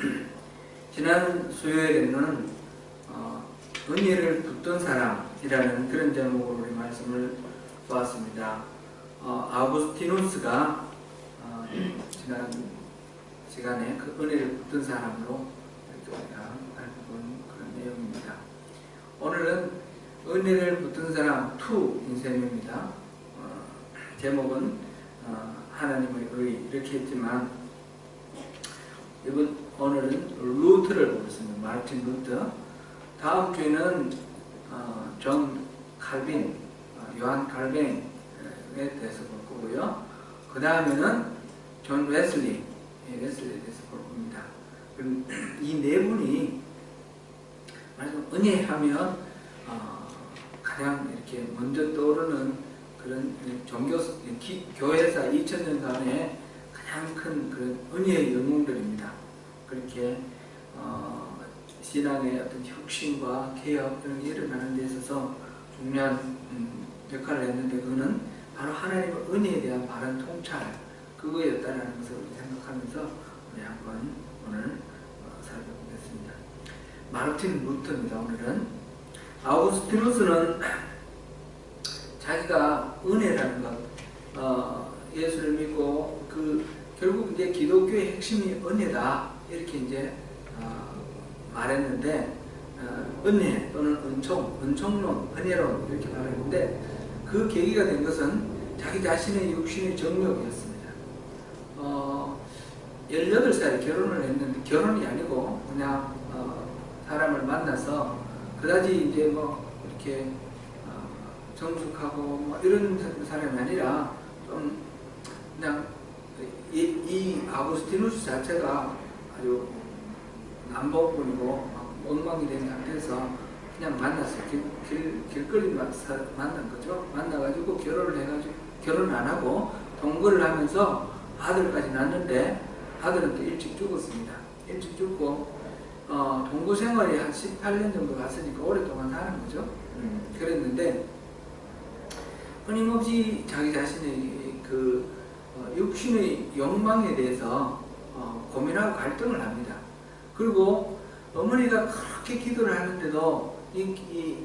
지난 수요일에는 어, 은혜를 붙던 사람이라는 그런 제목으로 우리 말씀을 보았습니다. 어, 아우구스티누스가 어, 지난 시간에 그 은혜를 붙던 사람으로 우리가 알고 본 그런 내용입니다. 오늘은 은혜를 붙은 사람 2 인셈입니다. 어, 제목은 어, 하나님의 의 이렇게 했지만 이번 오늘은 루트를 보겠습니다. 마르틴 루트. 다음 주에는 어, 존 칼빈, 어, 요한 칼빈에 대해서 볼 거고요. 그 다음에는 존 웨슬리, 예, 웨슬리에 대해서 볼 겁니다. 이 네 분이 은혜하면 어, 가장 이렇게 먼저 떠오르는 그런 종교 기, 교회사 2000년간의 가장 큰 그런 은혜의 영웅들입니다. 그렇게 어, 신앙의 어떤 혁신과 개혁 이런 게 일어나는 데 있어서 중요한 음, 역할을 했는데 그거는 바로 하나님의 은혜에 대한 바른 통찰 그거였다라는 것을 생각하면서 우리 한번 오늘 어, 살펴보겠습니다. 마르틴 루터입니다. 오늘은 아우구스티누스는 자기가 은혜라는 것, 어, 예수를 믿고 그 결국 이제 기독교의 핵심이 은혜다 이렇게 이제 어, 말했는데 어, 은혜 또는 은총, 은총론, 은혜론 이렇게 말했는데 그 계기가 된 것은 자기 자신의 육신의 정욕이었습니다. 어, 18살에 결혼을 했는데 결혼이 아니고 그냥 어, 사람을 만나서 그다지 이제 뭐 이렇게 어, 정숙하고 뭐 이런 사람이 아니라 좀 그냥 이, 이 아구스티누스 자체가 아주 남복분이고 엉망이 된 상태에서 그냥 만났어요. 길, 길, 길거리 만난 거죠. 만나가지고 결혼을 해가지고 결혼 안 하고 동거를 하면서 아들까지 낳는데 아들은 또 일찍 죽었습니다. 일찍 죽고 어, 동거 생활이 한 18년 정도 갔으니까 오랫동안 사는 거죠. 음, 그랬는데 끊임없이 자기 자신의 그 어, 육신의 욕망에 대해서 어, 고민하고 갈등을 합니다. 그리고 어머니가 그렇게 기도를 하는데도 이, 이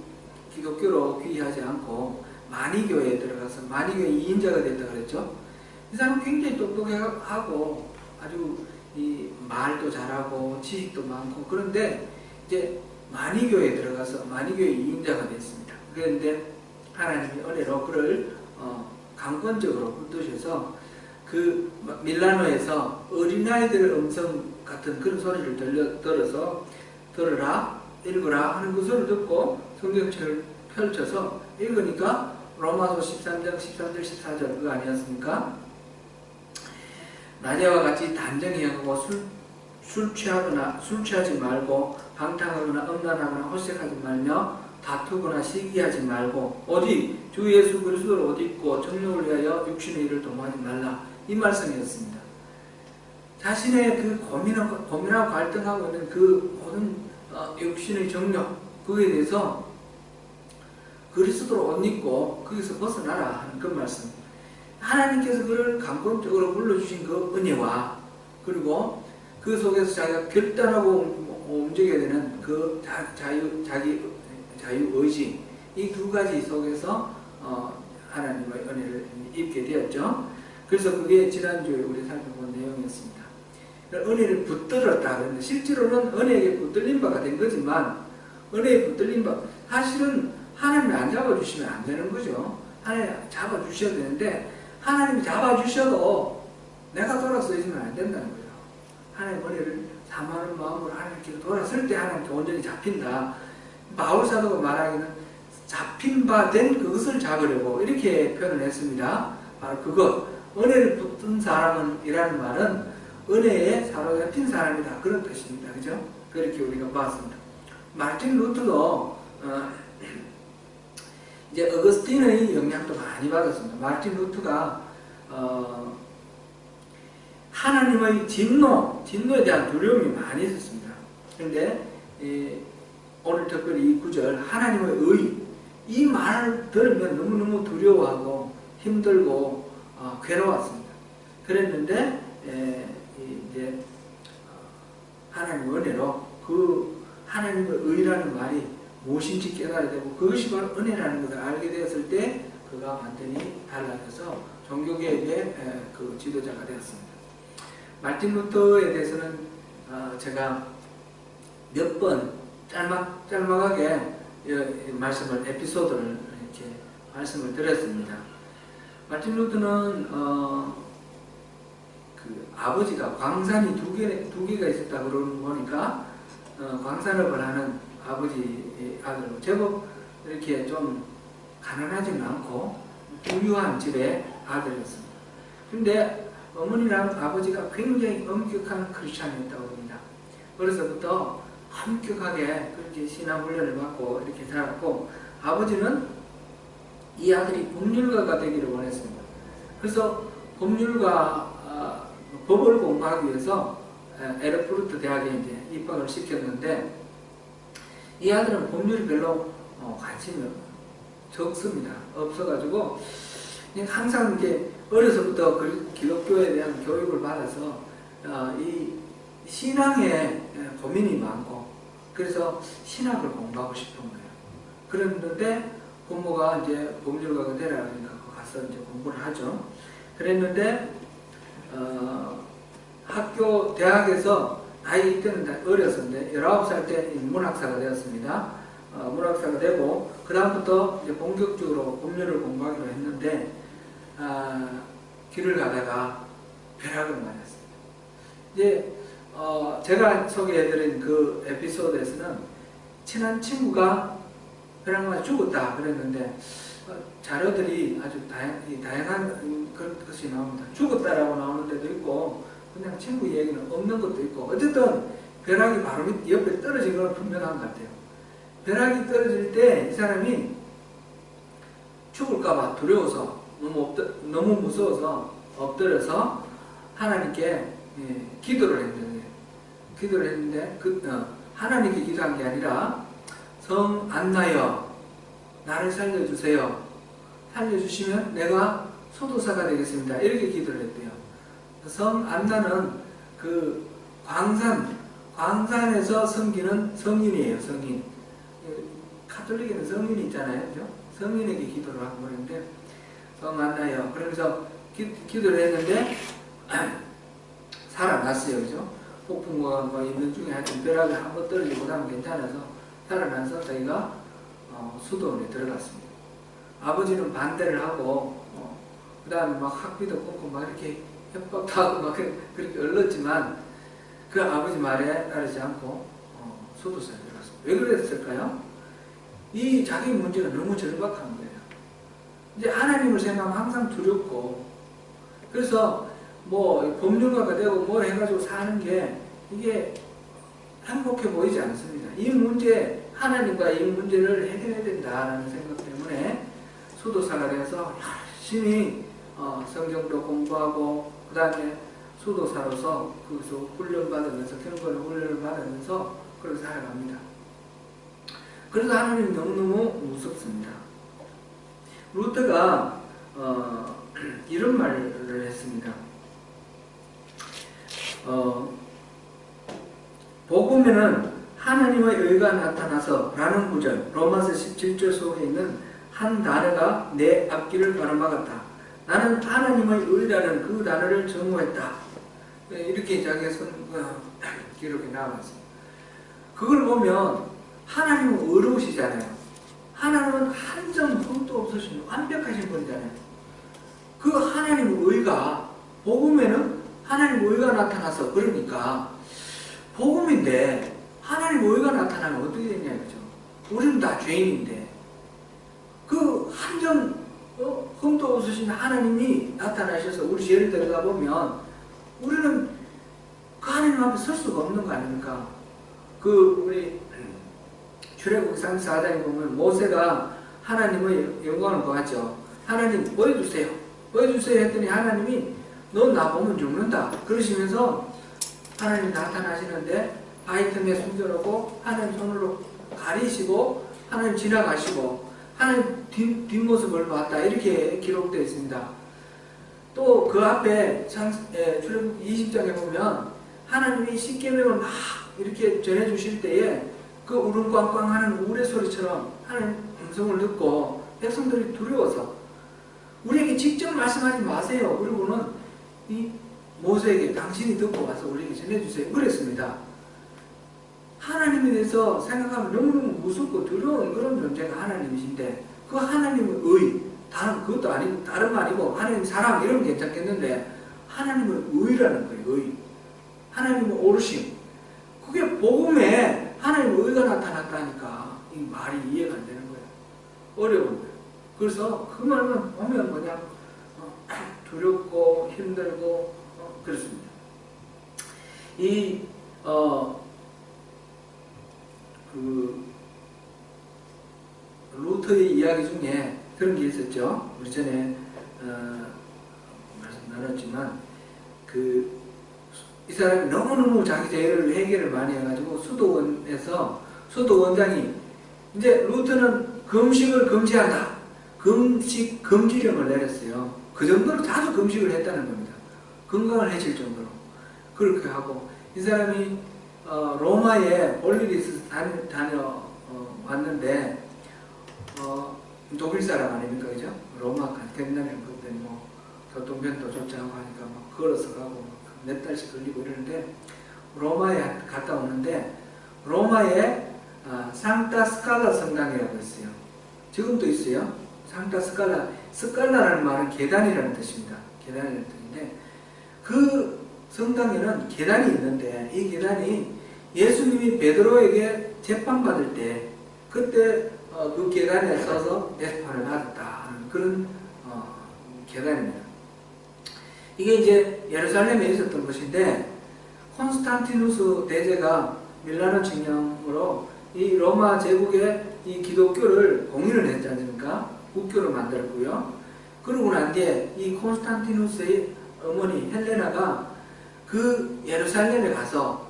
기독교로 귀의하지 않고 만이교에 들어가서 만이교의 2인자가 됐다 그랬죠. 이 사람 굉장히 똑똑하고 아주 이 말도 잘하고 지식도 많고 그런데 이제 만이교에 들어가서 만이교의 2인자가 됐습니다. 그런데 하나님이 은혜로 그를 어, 강권적으로 붙드셔서 그 밀라노에서 어린아이들 음성 같은 그런 소리를 들려, 들어서 들으라 읽으라 하는 그 소리를 듣고 성경책을 펼쳐서 읽으니까 로마서 13장 13절 14절 그거 아니었습니까? 낮에와 같이 단정히 하고 술, 술 취하거나 술 취하지 말고 방탕하거나 음란하거나 호색하지 말며 다투거나 시기하지 말고 어디 주 예수 그리스도를 옷 입고 정욕을 위하여 육신의 일을 도모하지 말라 이 말씀이었습니다. 자신의 그 고민하고, 고민하고 갈등하고 있는 그 모든 어, 육신의 정욕 그에 대해서 그리스도로 옷 입고 거기서 벗어나라 하는 그 말씀. 하나님께서 그를 감동적으로 불러주신 그 은혜와 그리고 그 속에서 자기가 결단하고 움직여야 되는 그 자, 자유, 자기 자유 의지 이 두 가지 속에서 어, 하나님의 은혜를 입게 되었죠. 그래서 그게 지난주에 우리 살펴본 내용이었습니다. 은혜를 붙들었다 실제로는 은혜에게 붙들린 바가 된 거지만 은혜에 붙들린 바 사실은 하나님이 안 잡아주시면 안 되는 거죠. 하나님 잡아주셔야 되는데 하나님이 잡아주셔도 내가 돌아서지면 안 된다는 거예요. 하나님 은혜를 사모하는 마음으로 하나님께 돌아설 때 하나님께 온전히 잡힌다. 바울 사도가 말하기는 잡힌 바 된 그것을 잡으려고 이렇게 표현을 했습니다. 바로 그것 은혜를 붙든 사람은 이라는 말은 은혜에 사로잡힌 사람이다 그런 뜻입니다. 그죠? 그렇게 우리가 봤습니다. 마틴 루터도 어, 이제 어거스틴의 영향도 많이 받았습니다. 마틴 루터가 어, 하나님의 진노, 진노에 대한 두려움이 많이 있었습니다. 그런데 이, 오늘 특별히 이 구절 하나님의 의, 이 말을 들으면 너무너무 두려워하고 힘들고 어, 괴로웠습니다. 그랬는데 에, 이제 어, 하나님의 은혜로 그 하나님의 의라는 말이 무엇인지 깨달아야 되고 그것이 바로 은혜라는 것을 알게 되었을 때 그가 완전히 달라져서 종교계의 에, 그 지도자가 되었습니다. 마틴 루터에 대해서는 어, 제가 몇 번 짤막 짤막하게 이 말씀을 에피소드를 이렇게 말씀을 드렸습니다. 마틴 루터는 어, 그 아버지가 광산이 두 개, 두 개가 있었다 그러는 거니까 어, 광산업을 하는 아버지의 아들로 제법 이렇게 좀 가난하지는 않고 부유한 집의 아들이었습니다. 근데 어머니랑 아버지가 굉장히 엄격한 크리스찬이었다고 합니다. 어려서부터 엄격하게 그렇게 신앙 훈련을 받고 이렇게 자랐고 아버지는 이 아들이 법률가가 되기를 원했습니다. 그래서 법률가 아, 법을 공부하기 위해서 에, 에르푸르트 대학에 이제 입학을 시켰는데 이 아들은 법률이 별로 어, 관심이 적습니다. 없어가지고 항상 이제 어려서부터 그 기독교에 대한 교육을 받아서 어, 이 신앙에 에, 고민이 많고 그래서 신학을 공부하고 싶은 거예요. 그랬는데 부모가 이제 그러니까 그 가서 이제 공부를 하죠. 그랬는데 어, 학교 대학에서 나이 때는 어렸었는데 19살 때 문학사가 되었습니다. 어, 문학사가 되고 그 다음부터 이제 본격적으로 법률을 공부하기로 했는데 아, 길을 가다가 벼락을 맞았습니다. 이제 어, 제가 소개해드린 그 에피소드에서는 친한 친구가 벼락 맞아 죽었다 그랬는데 어, 자료들이 아주 다양, 다양한 그런 것이 나옵니다. 죽었다라고 나오는 데도 있고 그냥 친구 얘기는 없는 것도 있고 어쨌든 벼락이 바로 밑 옆에 떨어진 건 분명한 것 같아요. 벼락이 떨어질 때 이 사람이 죽을까봐 두려워서 너무 엎드, 너무 무서워서 엎드려서 하나님께 예, 기도를 했는데 기도를 했는데 그 어, 하나님께 기도한 게 아니라 성 안나여 나를 살려주세요. 살려주시면 내가 소도사가 되겠습니다. 이렇게 기도를 했대요. 성 안나는 그 광산 광산에서 섬기는 성인이에요. 성인. 카톨릭에는 성인이 있잖아요. 그죠? 성인에게 기도를 하고 그러는데 성 안나요. 그러면서 기, 기도를 했는데 살아났어요. 그죠? 폭풍과 뭐 있는 중에 하여튼 벼락이 한번 떨어지고 나면 괜찮아서 살아나서 자기가 어, 수도원에 들어갔습니다. 아버지는 반대를 하고 어, 그 다음에 막 학비도 끊고 막 이렇게 협박도 하고 막 그렇게 얼렀지만 그 아버지 말에 따르지 않고 어, 수도사에 들어갔습니다. 왜 그랬을까요? 이 자기 문제가 너무 절박한 거예요. 이제 하나님을 생각하면 항상 두렵고 그래서 뭐 법률가가 되고 뭘 해가지고 사는 게 이게 행복해 보이지 않습니다. 이 문제 하나님과 이 문제를 해결해야 된다는 생각 때문에 수도사가 돼서 열심히 어, 성경도 공부하고 그 다음에 수도사로서 거기서 훈련받으면서 경건의 훈련을 받으면서 그렇게 살아갑니다. 그래서 하나님 너무너무 무섭습니다. 루트가 어, 이런 말을 했습니다. 어, 복음에는 하나님의 의가 나타나서 라는 구절 로마서 17절 속에 있는 한 단어가 내 앞길을 가로막았다. 나는 하나님의 의라는 그 단어를 정오했다. 네, 이렇게 자기가 기록이 나왔습니다. 그걸 보면 하나님은 의로우시잖아요. 하나님은 한 점 흠도 없으신 완벽하신 분이잖아요. 그 하나님의 의가 복음에는 하나님의 의가 나타나서 그러니까 복음인데 하나님의 의가 나타나면 어떻게 되냐 그죠? 우리는 다 죄인인데 그 한점 어, 흠도 없으신 하나님이 나타나셔서 우리 죄를 들어가 보면 우리는 그 하나님 앞에 설 수가 없는 거 아닙니까? 그 우리 출애굽 34장에 보면 모세가 하나님의 영광을 보았죠. 하나님 보여주세요. 보여주세요 했더니 하나님이 너나 보면 죽는다. 그러시면서 하나님 나타나시는데 아이템에 숨겨놓고 하나님 손으로 가리시고 하나님 지나가시고 하나님 뒷, 뒷모습을 봤다. 이렇게 기록되어 있습니다. 또 그 앞에 출애굽 20장에 보면 하나님이 십계명을 막 이렇게 전해 주실 때에 그 우릉꽝꽝하는 우레 소리처럼 하나님 음성을 듣고 백성들이 두려워서 우리에게 직접 말씀하지 마세요. 그리고는 이 모세에게 당신이 듣고 와서 우리에게 전해주세요. 그랬습니다. 하나님에 대해서 생각하면 너무너무 무섭고 두려운 그런 존재가 하나님이신데 그 하나님의 의, 다른 그것도 아니고 다른 거 아니고 하나님 사랑 이러면 괜찮겠는데 하나님의 의라는 거예요. 의. 하나님의 오르심. 그게 복음에 하나님의 의가 나타났다니까 이 말이 이해가 안 되는 거예요. 어려운 거예요. 그래서 그 말만 보면 그냥 어, 두렵고 힘들고 어, 그렇습니다. 이 어, 그 루터의 이야기 중에 그런 게 있었죠. 우리 전에 어, 말씀 나눴지만 그 이 사람이 너무너무 자기 죄를 해결을 많이 해가지고 수도원에서 수도원장이 이제 루터는 금식을 금지한다. 금식 금지령을 내렸어요. 그 정도로 자주 금식을 했다는 겁니다. 건강을 해칠 정도로 그렇게 하고 이 사람이 어, 로마에 볼 일이 있어서 다녀, 다녀 어, 왔는데 어, 독일 사람 아닙니까 그죠? 로마 옛날에 그때 뭐 교통편도 좋지 않고 하니까 막 걸어서 가고 몇 달씩 걸리고 이러는데 로마에 갔다 오는데 로마에 아, 상타 스칼라 성당이라고 있어요. 지금도 있어요. 상타 스칼라 스칼라라는 말은 계단이라는 뜻입니다. 계단이라는 뜻인데 그 성당에는 계단이 있는데 이 계단이 예수님이 베드로에게 재판받을 때 그때 어, 그 계단에 서서 재판을 받았다 하는 그런 어, 계단입니다. 이게 이제 예루살렘에 있었던 것인데 콘스탄티누스 대제가 밀라노 칙령으로 이 로마 제국의 이 기독교를 공인을 했지 않습니까? 국교를 만들었고요. 그러고 난 뒤에 이 콘스탄티누스의 어머니 헬레나가 그 예루살렘에 가서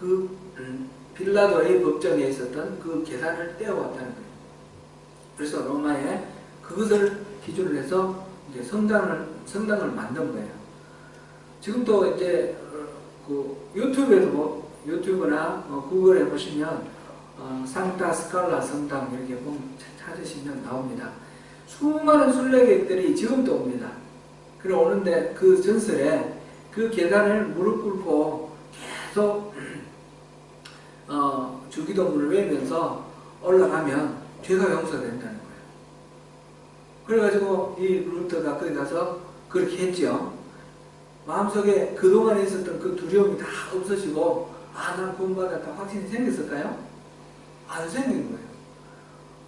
그 음, 빌라도의 법정에 있었던 그 계산을 떼어왔다는 거예요. 그래서 로마에 그것을 기준으로 해서 이제 성당을 성당을 만든 거예요. 지금도 이제 어, 그 유튜브에도 뭐 유튜브나 어, 구글에 보시면 어, 상타 스칼라 성당 이렇게 보면 찾으시면 나옵니다. 수많은 순례객들이 지금도 옵니다. 그래 오는데 그 전설에 그 계단을 무릎 꿇고 계속 어, 주기도문을 외우면서 올라가면 죄가 용서된다는 거예요. 그래가지고 이 루터가 거기 가서 그렇게 했죠. 마음속에 그동안에 있었던 그 두려움이 다 없어지고 아, 난 구원받았다 확신이 생겼을까요? 안 생긴 거예요.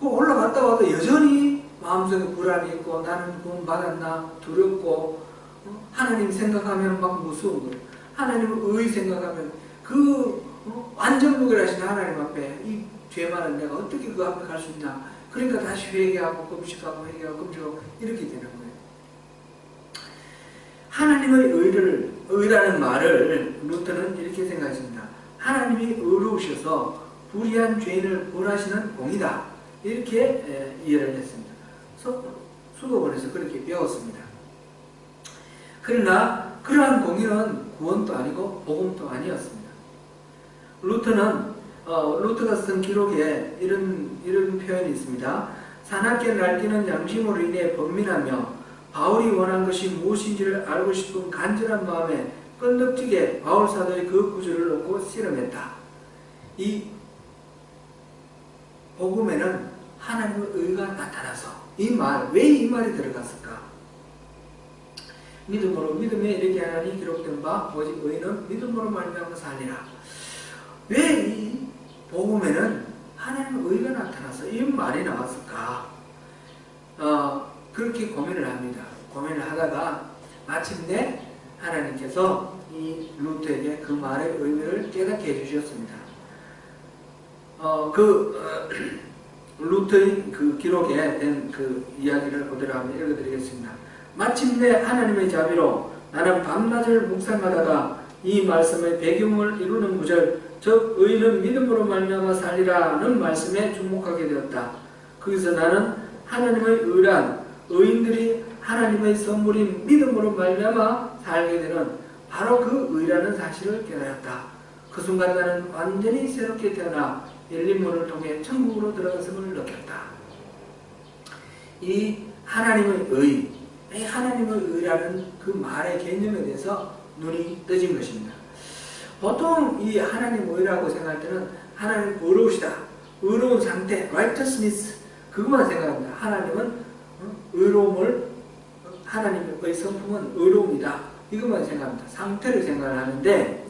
그 올라갔다 와도 여전히 마음속에 불안이 있고 나는 구원 받았나 두렵고 어? 하나님 생각하면 막 무서운 거예요. 하나님의 의 생각하면 그 어? 완전 무결하신 하나님 앞에 이 죄 많은 내가 어떻게 그 앞에 갈 수 있나 그러니까 다시 회개하고 금식하고 회개하고 금식하고 이렇게 되는 거예요. 하나님의 의를 의라는 말을 루터는 이렇게 생각했습니다. 하나님이 의로우셔서 불의한 죄인을 벌하시는 공이다. 이렇게 에, 이해를 했습니다. 서, 수도원에서 그렇게 배웠습니다. 그러나 그러한 공의는 구원도 아니고 복음도 아니었습니다. 루터는 어, 루터가 쓴 기록에 이런 이런 표현이 있습니다. 사납게 날뛰는 양심으로 인해 번민하며 바울이 원한 것이 무엇인지를 알고 싶은 간절한 마음에 끈덕지게 바울 사도의 그 구절을 놓고 실험했다. 이 복음에는 하나님의 의가 나타나서 이 말, 왜 이 말이 들어갔을까? 믿음으로 믿음에 이렇게 하나니 기록된 바 오직 의는 믿음으로 말미암아 살리라. 왜 이 복음에는 하나님의 의가 나타나서 이 말이 나왔을까? 어, 그렇게 고민을 합니다. 고민을 하다가 마침내 하나님께서 이 루트에게 그 말의 의미를 깨닫게 해주셨습니다. 어, 그 어, 루트의 그 기록에 된 그 이야기를 그대로 한번 읽어드리겠습니다. 마침내 하나님의 자비로 나는 밤낮을 묵상하다가 이 말씀의 배경을 이루는 구절 즉 의는 믿음으로 말미암아 살리라는 말씀에 주목하게 되었다. 거기서 나는 하나님의 의란 의인들이 하나님의 선물인 믿음으로 말미암아 살게 되는 바로 그 의라는 사실을 깨달았다. 그 순간 나는 완전히 새롭게 태어나 열린 문을 통해 천국으로 들어갔음을 느꼈다. 이 하나님의 의, 이 하나님의 의라는 그 말의 개념에 대해서 눈이 떠진 것입니다. 보통 이 하나님 의라고 생각할 때는 하나님 의로우시다. 의로운 상태, righteousness 그것만 생각합니다. 하나님은 어, 의로움을 하나님의 성품은 의로움이다. 이것만 생각합니다. 상태를 생각하는데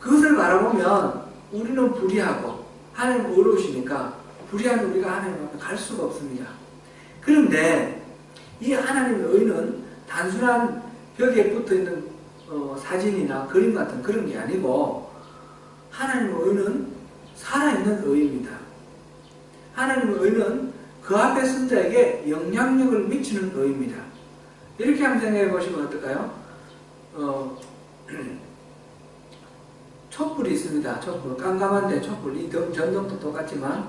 그것을 바라보면 우리는 불의하고 하나님 의로우시니까 불의한 우리가 하나님 앞에 갈 수가 없습니다. 그런데 이 하나님의 의는 단순한 벽에 붙어 있는 어, 사진이나 그림 같은 그런 게 아니고 하나님의 의는 살아있는 의입니다. 하나님의 의는 그 앞에 선 자에게 영향력을 미치는 의입니다. 이렇게 한번 생각해 보시면 어떨까요? 어, 촛불이 있습니다. 촛불. 깜깜한데 촛불. 이 전등도 똑같지만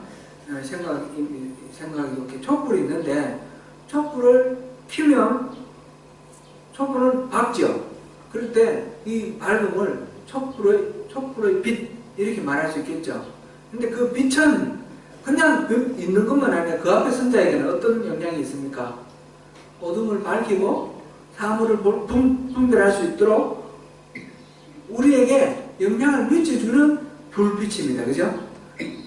어, 생각이, 생각이 이렇게 촛불이 있는데 촛불을 켜면 촛불은 밝죠. 그럴 때 이 밝음을 촛불의, 촛불의 빛 이렇게 말할 수 있겠죠. 근데 그 빛은 그냥 그 있는 것만 아니라 그 앞에 선 자에게는 어떤 영향이 있습니까? 어둠을 밝히고 사물을 분, 분별할 수 있도록 우리에게 영향을 미쳐주는 불빛입니다. 그죠?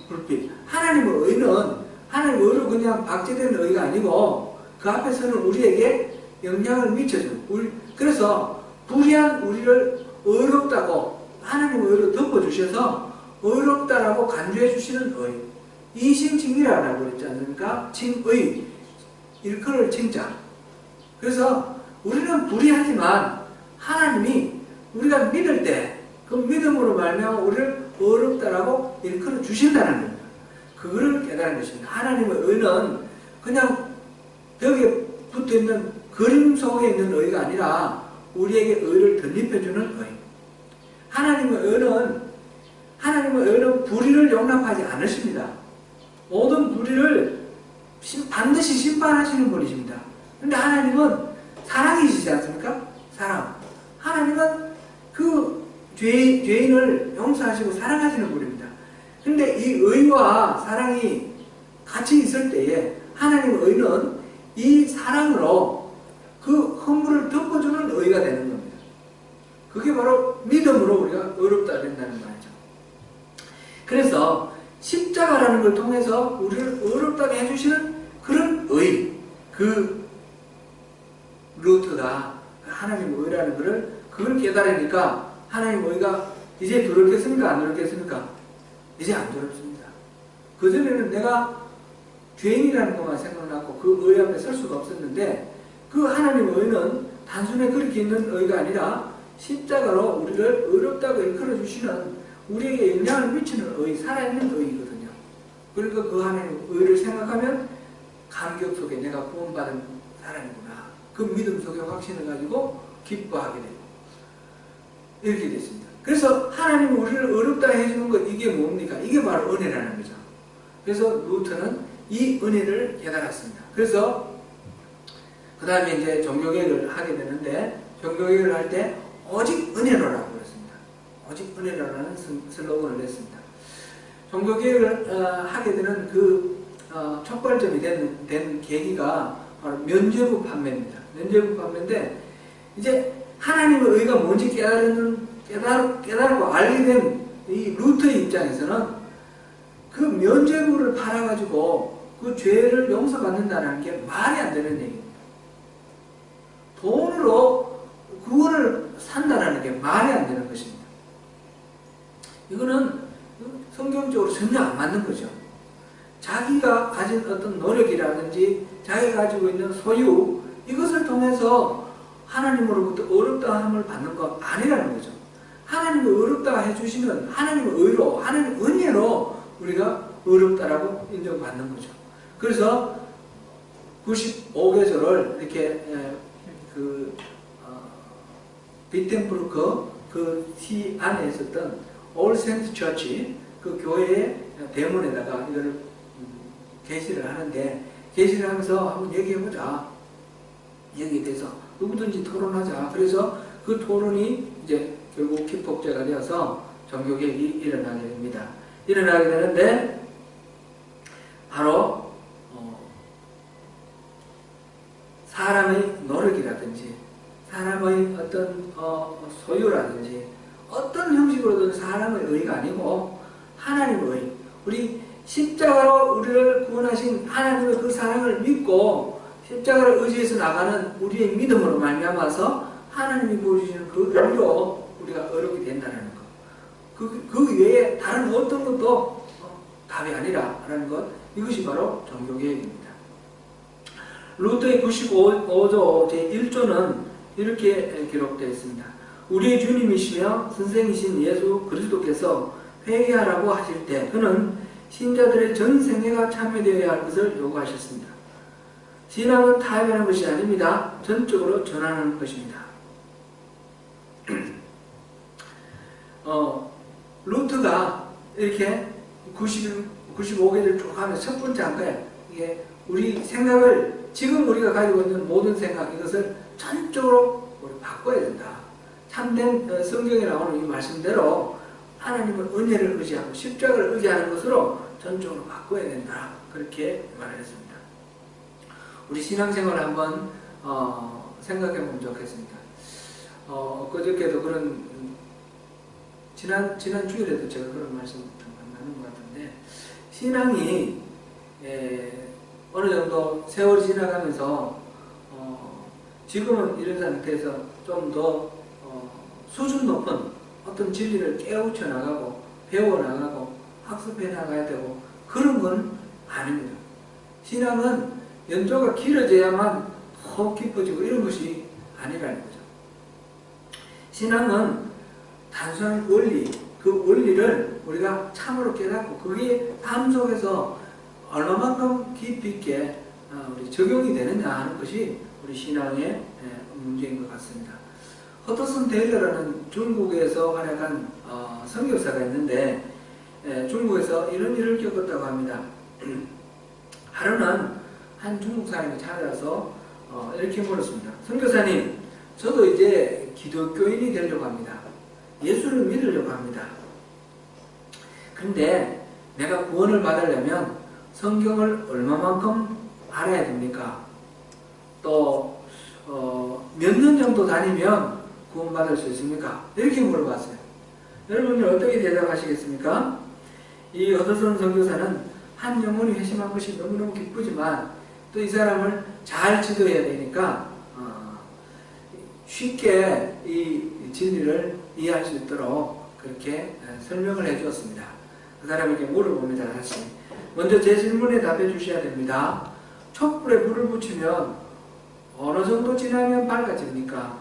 불빛. 하나님의 의는 하나님의 의로 그냥 박제되는 의가 아니고 그 앞에서는 우리에게 영향을 미쳐주는 그래서 불의한 우리를 의롭다고 하나님의 의로 덮어주셔서 의롭다라고 간주해 주시는 의. 이심칭이라고 그랬지 않습니까? 칭의. 일컬을 칭자. 그래서 우리는 불의하지만 하나님이 우리가 믿을 때 그 믿음으로 말미암아 우리를 어렵다라고 일컬어 주신다는 겁니다. 그거를 깨달은 것입니다. 하나님의 의는 그냥 벽에 붙어 있는 그림 속에 있는 의가 아니라 우리에게 의를 덧입혀주는 의. 하나님의 의는 하나님의 의는 불의를 용납하지 않으십니다. 모든 불의를 반드시 심판하시는 분이십니다. 근데 하나님은 사랑이시지 않습니까? 사랑. 하나님은 그 죄, 죄인을 용서하시고 사랑하시는 분입니다. 근데 이 의와 사랑이 같이 있을 때에 하나님의 의는 이 사랑으로 그 허물을 덮어주는 의가 되는 겁니다. 그게 바로 믿음으로 우리가 의롭다 된다는 말이죠. 그래서 십자가라는 걸 통해서 우리를 의롭다게 해주시는 그런 의, 그 루트가 하나님의 의라는 것을 그걸 깨달으니까 하나님 의가 이제 두렵겠습니까? 안 두렵겠습니까? 이제 안 두렵습니다. 그전에는 내가 죄인이라는 것만 생각나고 그 의 앞에 설 수가 없었는데 그 하나님의 의는 단순히 그렇게 있는 의가 아니라 십자가로 우리를 의롭다고 일컬어 주시는 우리에게 영향을 미치는 의, 살아있는 의거든요. 그러니까 그 하나님의 의를 생각하면 감격 속에 내가 구원받은 사람이구나. 그 믿음 속에 확신을 가지고 기뻐하게 되고 이렇게 됐습니다. 그래서 하나님이 우리를 어렵다 해주는 것 이게 뭡니까? 이게 바로 은혜라는 거죠. 그래서 루터는 이 은혜를 깨달았습니다. 그래서 그 다음에 이제 종교개혁을 하게 되는데 종교개혁을 할 때 오직 은혜로라고 그랬습니다. 오직 은혜로라는 슬로건을 냈습니다. 종교개혁을 어, 하게 되는 그 어, 촉발점이 된, 된 계기가 바로 면죄부 판매입니다. 면죄부 판매인데 이제 하나님의 의가 뭔지 깨달은 깨달, 깨달고 알게 된 이 루터의 입장에서는 그 면죄부를 팔아가지고 그 죄를 용서받는다는 게 말이 안 되는 얘기입니다. 돈으로 구원을 산다는 게 말이 안 되는 것입니다. 이거는 성경적으로 전혀 안 맞는 거죠. 자기가 가진 어떤 노력이라든지 자기가 가지고 있는 소유 이것을 통해서 하나님으로부터 어렵다함을 받는 거 아니라는 거죠. 하나님이 어렵다 해주시면 하나님의 의로, 하나님의 은혜로 우리가 어렵다라고 인정받는 거죠. 그래서 95개절을 이렇게 그 어, 비텐브루크 그시 안에 있었던 올 센트 처치 그 교회의 대문에다가 이거를 게시를 하는데 게시를 하면서 한번 얘기해보자. 여기에 대해서 누구든지 토론하자. 그래서 그 토론이 이제 결국 기폭제가 되어서 종교개혁이 일어나게 됩니다. 일어나게 되는데 바로 어, 사람의 노력이라든지 사람의 어떤 어, 소유라든지 어떤 형식으로든 사람의 의가 아니고 하나님의 의 우리 십자가로 우리를 구원하신 하나님의 그 사랑을 믿고 십자가를 의지해서 나가는 우리의 믿음으로 말미암아서 하나님이 보여주시는 그 의로 우리가 어렵게 된다는 것. 그, 그 외에 다른 어떤 것도 어, 답이 아니라라는 것. 이것이 바로 종교개혁입니다. 루터의 95조 제1조는 이렇게 기록되어 있습니다. 우리의 주님이시며 선생이신 예수 그리스도께서 회개하라고 하실 때 그는 신자들의 전 생애가 참여되어야 할 것을 요구하셨습니다. 신앙은 타협하는 것이 아닙니다. 전적으로 전하는 것입니다. 어, 루트가 이렇게 90, 95개를 쭉 하면서 첫 번째 한 거예요. 이게 우리 생각을 지금 우리가 가지고 있는 모든 생각 이것을 전적으로 우리 바꿔야 된다. 참된 어, 성경에 나오는 이 말씀대로 하나님은 은혜를 의지하고 십자가를 의지하는 것으로 전적으로 바꿔야 된다. 그렇게 말했습니다. 우리 신앙생활을 한번 어, 생각해 보면 좋겠습니다. 어, 그저께도 그런 음, 지난 지난 주일에도 제가 그런 말씀 나눈 것 같은데 신앙이 예, 어느 정도 세월이 지나가면서 어, 지금은 이런 상태에서 좀더 어, 수준 높은 어떤 진리를 깨우쳐 나가고 배워 나가고 학습해 나가야 되고 그런 건 아닙니다. 신앙은 연조가 길어져야만 더 깊어지고 이런 것이 아니라는 거죠. 신앙은 단순한 원리, 그 원리를 우리가 참으로 깨닫고 그게 삶 속에서 얼마만큼 깊이 있게 어, 우리 적용이 되느냐 하는 것이 우리 신앙의 예, 문제인 것 같습니다. 허터슨 데일러라는 중국에서 활약한 어, 선교사가 있는데 예, 중국에서 이런 일을 겪었다고 합니다. 하루는 한 중국 사람이 찾아와서 어, 이렇게 물었습니다. 선교사님, 저도 이제 기독교인이 되려고 합니다. 예수를 믿으려고 합니다. 근데 내가 구원을 받으려면 성경을 얼마만큼 알아야 됩니까? 또, 어, 몇 년 정도 다니면 구원받을 수 있습니까? 이렇게 물어봤어요. 여러분이 어떻게 대답하시겠습니까? 이 어더선 선교사는 한 영혼이 회심한 것이 너무너무 기쁘지만 또 이 사람을 잘 지도해야 되니까 어, 쉽게 이 진리를 이해할 수 있도록 그렇게 설명을 해 주었습니다. 그 사람에게 물어봅니다. 다시. 먼저 제 질문에 답해 주셔야 됩니다. 촛불에 불을 붙이면 어느 정도 지나면 밝아집니까?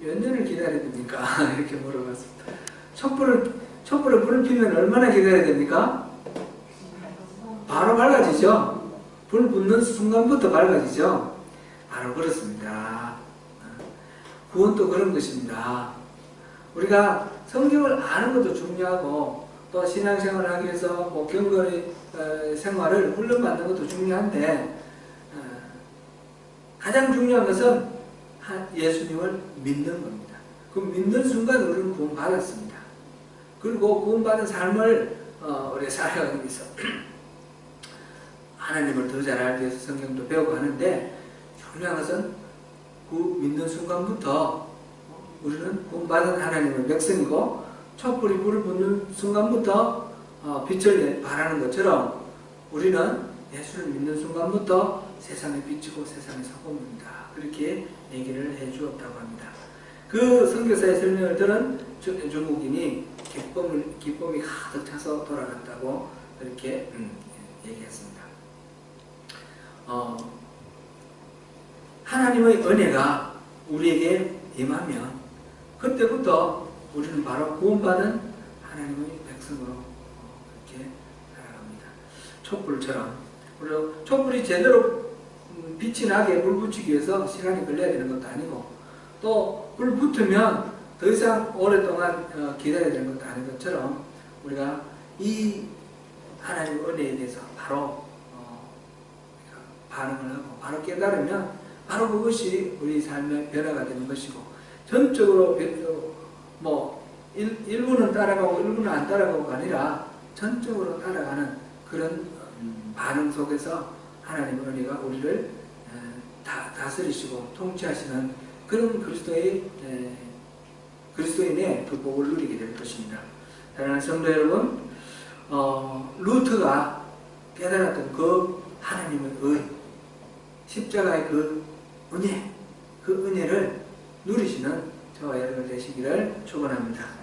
몇 년을 기다려야 됩니까? 이렇게 물어봤습니다. 촛불을, 촛불에 불을 피면 얼마나 기다려야 됩니까? 바로 밝아지죠? 불 붙는 순간부터 밝아지죠? 바로 그렇습니다. 구원도 그런 것입니다. 우리가 성경을 아는 것도 중요하고 또 신앙생활을 하기 위해서 뭐 경건의 어, 생활을 훈련받는 것도 중요한데 어, 가장 중요한 것은 예수님을 믿는 겁니다. 그 믿는 순간 우리는 구원받았습니다. 그리고 구원받은 삶을 어, 우리 살아가기 위해서 하나님을 더 잘 알기 위해서 성경도 배우고 하는데 중요한 것은 그 믿는 순간부터 우리는 구원받은 하나님의 백성이고 촛불이 불을 붙는 순간부터 어, 빛을 발하는 것처럼 우리는 예수를 믿는 순간부터 세상에 비치고 세상에 사고입니다. 그렇게 얘기를 해 주었다고 합니다. 그 선교사의 설명을 들은 중국인이 기쁨을, 기쁨이 가득 차서 돌아갔다고 그렇게 음, 얘기했습니다. 어, 하나님의 은혜가 우리에게 임하면 그때부터 우리는 바로 구원받은 하나님의 백성으로 그렇게 살아갑니다. 촛불처럼. 그리고 촛불이 제대로 빛이 나게 불 붙이기 위해서 시간이 걸려야 되는 것도 아니고 또 불 붙으면 더 이상 오랫동안 어, 기다려야 되는 것도 아닌 것처럼 우리가 이 하나님의 은혜에 대해서 바로 어, 반응을 하고 바로 깨달으면 바로 그것이 우리 삶의 변화가 되는 것이고 전적으로 변- 뭐 일, 일부는 따라가고 일부는 안 따라가고가 아니라 전적으로 따라가는 그런 음, 반응 속에서 하나님의 은혜가 우리를 에, 다, 다스리시고 통치하시는 그런 그리스도의 에, 그리스도인의 그 복을 누리게 될 것입니다. 사랑하는 성도 여러분, 어, 루트가 깨달았던 그 하나님의 의, 십자가의 그 은혜, 그 은혜를 누리시는 저와 여러분 되시기를 축원합니다.